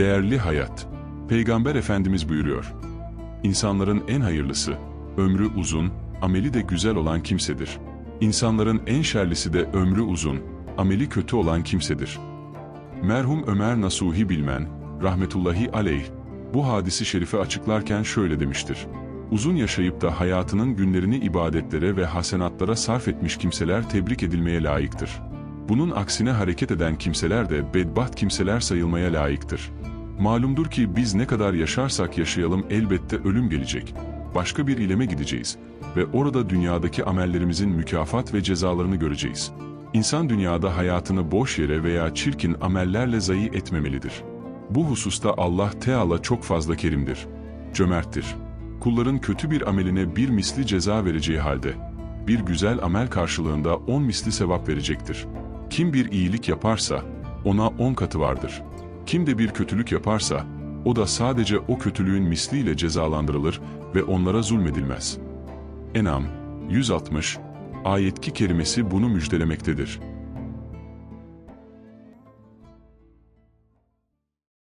Değerli hayat. Peygamber Efendimiz buyuruyor. İnsanların en hayırlısı, ömrü uzun, ameli de güzel olan kimsedir. İnsanların en şerlisi de ömrü uzun, ameli kötü olan kimsedir. Merhum Ömer Nasuhi Bilmen, rahmetullahi aleyh, bu hadisi şerifi açıklarken şöyle demiştir. Uzun yaşayıp da hayatının günlerini ibadetlere ve hasenatlara sarf etmiş kimseler tebrik edilmeye layıktır. Bunun aksine hareket eden kimseler de bedbaht kimseler sayılmaya layıktır. Malumdur ki biz ne kadar yaşarsak yaşayalım elbette ölüm gelecek. Başka bir ileme gideceğiz ve orada dünyadaki amellerimizin mükafat ve cezalarını göreceğiz. İnsan dünyada hayatını boş yere veya çirkin amellerle zayi etmemelidir. Bu hususta Allah Teala çok fazla kerimdir, cömerttir. Kulların kötü bir ameline bir misli ceza vereceği halde, bir güzel amel karşılığında on misli sevap verecektir. Kim bir iyilik yaparsa, ona on katı vardır. Kim de bir kötülük yaparsa, o da sadece o kötülüğün misliyle cezalandırılır ve onlara zulmedilmez. Enam 160 ayetki kerimesi bunu müjdelemektedir.